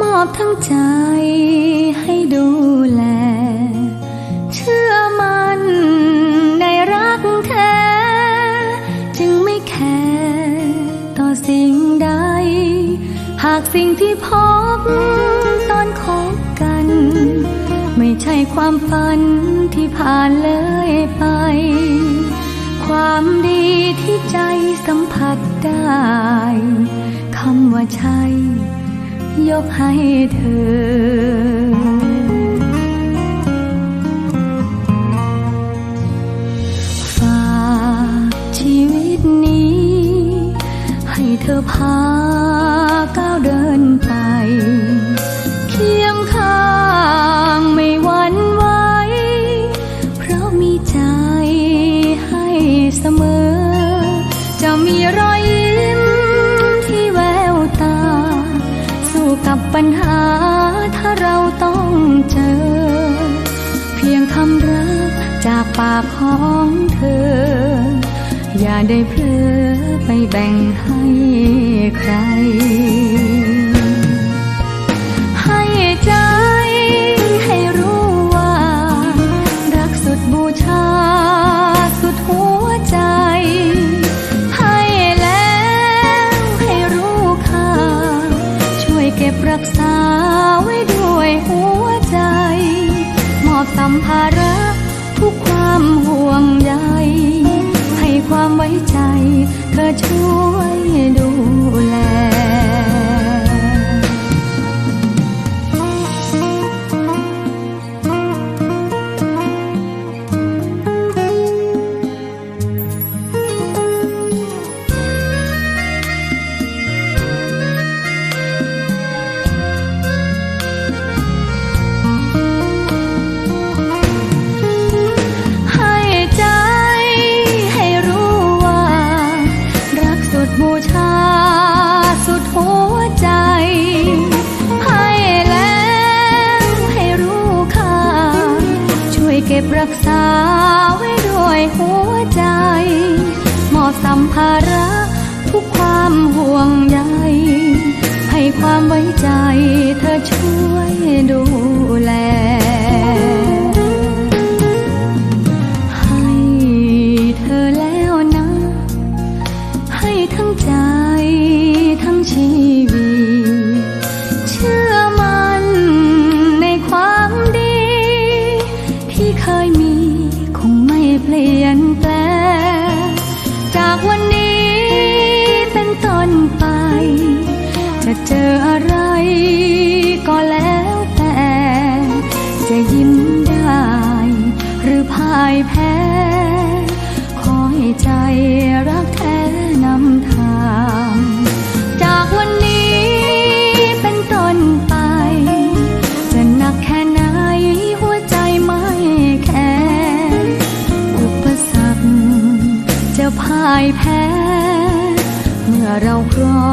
มอบทั้งใจให้ดูแล เชื่อมันในรักแท้ จึงไม่แคร์ต่อสิ่งใด หากสิ่งที่พบตอนคบกัน ไม่ใช่ความฝันที่ผ่านเลยไป ความดีที่ใจสัมผัสได้คำว่าใช่ ยกให้เธอ ปัญหาถ้าเราต้องเจอ เพียงคำรักจากปากของเธอ อย่าได้เพลอไปแบ่งให้ใคร ให้ใจ เธ บรักษาไว้ด้วยหัวใจ มอบสัมภาระทุกความห่วงใยให้ความไว้ใจเธอช่วย จะยิ้มได้ หรือพ่ายแพ้ ขอให้ใจรักแท้นำทาง จากวันนี้เป็นต้นไป จะหนักแค่ไหนหัวใจไม่แคร์อุปสรรคจะพ่ายแพ้ เมื่อเราพร้อ